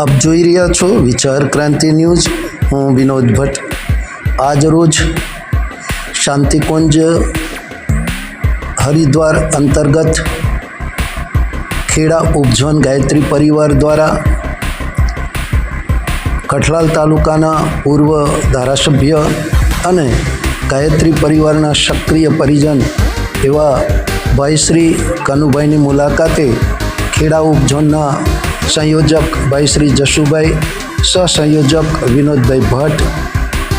આપ જોઈ રહ્યા છો વિચાર ક્રાંતિ ન્યૂઝ. હું વિનોદ ભટ્ટ. આજ રોજ શાંતિકુંજ હરિદ્વાર અંતર્ગત ખેડા ઉપઝોન ગાયત્રી પરિવાર દ્વારા કઠલાલ તાલુકાના પૂર્વ ધારાસભ્ય અને ગાયત્રી પરિવારના સક્રિય પરિજન એવા ભાઈ શ્રી કનુભાઈની મુલાકાતે ખેડા ઉપઝોનના સંયોજક ભાઈ શ્રી જશુભાઈ સહસંયોજક વિનોદભાઈ ભટ્ટ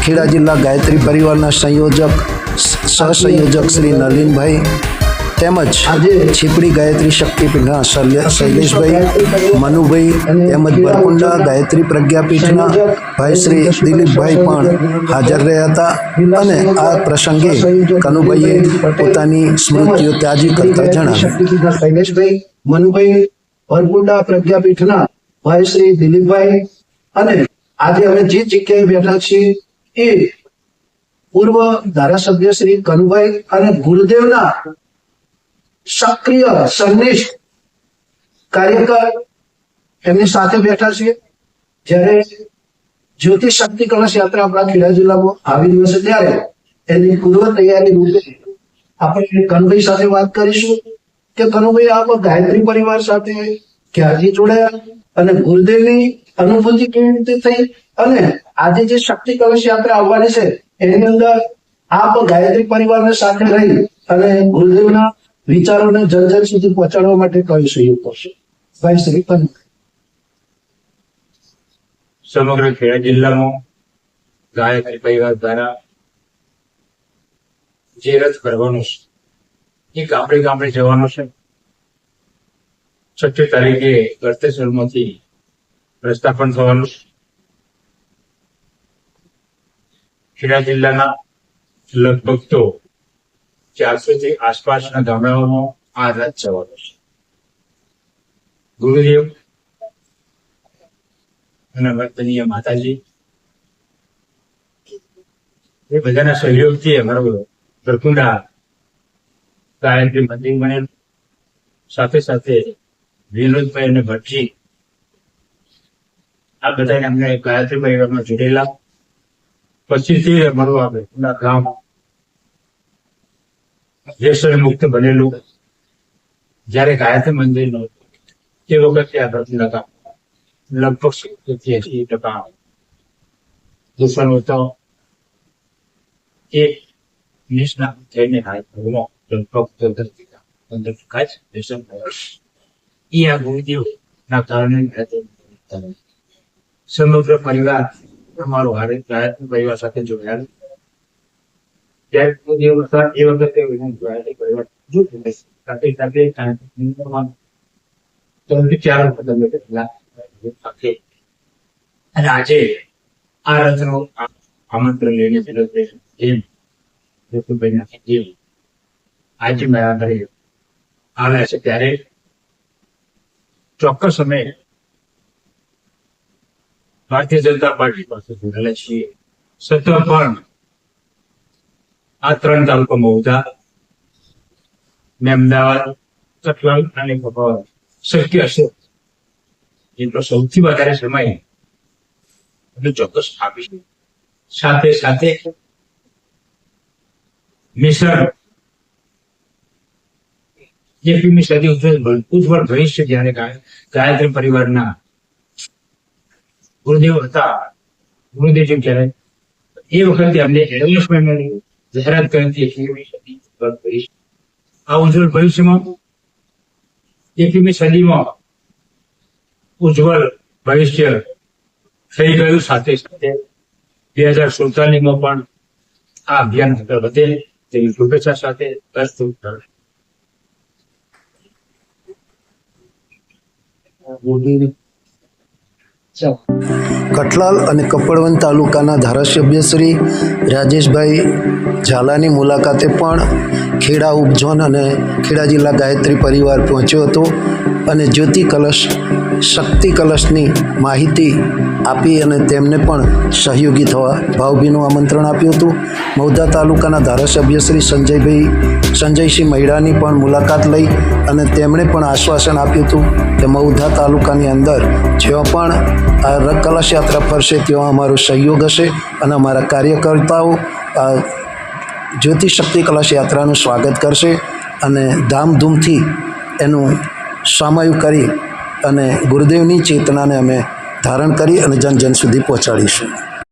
ખેડા જિલ્લા ગાયત્રી પરિવારના સંયોજક સહસંયોજક શ્રી નલિનભાઈ તેમજ છીપડી ગાયત્રી શક્તિપીઠના શૈલે- શૈલેષભાઈ મનુભાઈ તેમજ બરકુંડા ગાયત્રી પ્રજ્ઞાપીઠના ભાઈ શ્રી દિલીપભાઈ પણ હાજર રહ્યા હતા અને આ પ્રસંગે કનુભાઈએ પોતાની સ્મૃતિઓ ત્યાજી કરતા જણાવ્યું. શૈલેષભાઈ મનુભાઈ વરકુંડા પ્રજ્ઞાપીઠના ભાઈ શ્રી દિલીપભાઈ અને આજે અમે જે જગ્યાએ બેઠા છીએ એ પૂર્વ ધારાસભ્ય શ્રી કનુભાઈ અને ગુરુદેવના સક્રિય સંનિષ્ઠ કાર્યકર એમની સાથે બેઠા છીએ. જ્યારે જ્યોતિષ શક્તિ કળશ યાત્રા આપણા ખેડા જિલ્લામાં આવી રહ્યો છે ત્યારે એની પૂર્વ તૈયારી રૂપે આપણે કનુભાઈ સાથે વાત કરીશું. કે કનુભાઈ આપ ગાયત્રી પરિવાર સાથે ક્યારથી જોડાયા? અને ગુરુદેવની અનુભૂતિ કેવી રીતે થઈ? અને આજે જે શક્તિ કલશ યાત્રા આવવાની છે, એની અંદર આપ ગાયત્રી પરિવારને સાથે રહી અને ગુરુદેવના વિચારોને જન જન સુધી પહોંચાડવા માટે કયું સહયોગ કરશો? ભાઈ, શ્રી કનુ સમગ્ર ખેડા જિલ્લામાં ગાયત્રી પરિવાર દ્વારા જે રથ કરવાનું છે એ ગામડે ગામડે જવાનો છે. છઠ્ઠી તારીખે ગળતેશ્વરમાંથી પ્રસ્થાપન થવાનું ખેડા જિલ્લાના લગભગ તો ચારસો થી આસપાસના ગામડાઓમાં આ રથ જવાનો છે. ગુરુદેવ અને વર્તનીય માતાજી, એ બધાના સહયોગથી અમારો પ્રકુંડા ગાયત્રી મંદિર બનેલું સાથે સાથે વિનોદભાઈ અને ભટ્ટજી આ બધાને અમને ગાયત્રી પરિવારમાં જોડેલા. પછીથી અમારું આવે પ્રકુંડા ગામ વ્યસન મુક્ત બનેલું. જ્યારે ગાયત્રી મંદિરનું તે વખતે આ પ્રકુંડા ગામ લગભગ સિત્તેર ટકા દુશ્મન હતો. એ નિષ્ણાત થઈને હાથ ભૂમો લગભગ પંદર ટકા પંદર ટકા જ દૂષણ થયો એ આ ગુરુદેવ ના કારણે થયું. સમગ્ર પરિવાર અમારો હારે ગાયત્રી પરિવાર સાથે જોડાયેલો જ્યારે ગુરુદેવ હતા એ વખતે ગાયત્રી પરિવાર જોડાયેલો. સાથે સાથે ત્રણથી ચાર વખત અમે અને આજે આ રથનું આમંત્રણ લઈને જેમ ઋતુભાઈના જેમ આજે ઘરે આવ્યા છે ત્યારે ચોક્કસ અમે ભારતીય જનતા પાર્ટી પાસે જોડાયેલા છીએ. છતાં પણ આ ત્રણ તાલુકામાં ઉધા મેં અમદાવાદ ચટલાલ અને શક્ય હશે. એટલો સૌથી વધારે સમય એટલે ચોક્કસ આપીશું. સાથે સાથે મિશન જે સદી ઉજ્જવળ ઉજ્જવળ ભવિષ્ય જયારે ગાયત્રી પરિવારના ગુરુદેવ હતા. ગુરુદેવજી કહેવાય. એ વખતે અમને એડવર્ટાઇઝમેન્ટની જાહેરાત કરી હતી ફિલ્મી સદી ઉજ્જવળ ભવિષ્ય આ ઉજ્જવળ ભવિષ્યમાં એકવીસમી સદીમાં ઉજ્જવળ ભવિષ્ય થઈ ગયું. સાથે સાથે બે હજાર સુડતાલીસમાં પણ આ અભિયાન આગળ વધે. તેની શુભેચ્છા સાથે પ્રસ્તુત કઠલાલ અને કપડવન તાલુકાના ધારાસભ્ય શ્રી રાજેશભાઈ ઝાલાની મુલાકાતે પણ ખેડા ઉપઝોન અને ખેડા જિલ્લા ગાયત્રી પરિવાર પહોંચ્યો હતો અને જ્યોતિ કલશ, શક્તિ કલશની માહિતી આપી અને તેમને પણ સહયોગી થવા ભાવભીનું આમંત્રણ આપ્યું હતું. મૌધા તાલુકાના ધારાસભ્ય શ્રી સંજયભાઈ, સંજયસિંહ મહિડાની પણ મુલાકાત લઈ અને તેમણે પણ આશ્વાસન આપ્યું હતું કે મૌધા તાલુકાની અંદર જ્યાં પણ આ કલશ યાત્રા ફરશે ત્યાં અમારો સહયોગ હશે અને અમારા કાર્યકર્તાઓ આ જ્યોતિ શક્તિ કલશ યાત્રાનું સ્વાગત કરશે અને ધામધૂમથી એનું સામયું કરી અને ગુરુદેવની ચેતનાને અમે ધારણ કરી અને જન જન સુધી પહોંચાડીશું.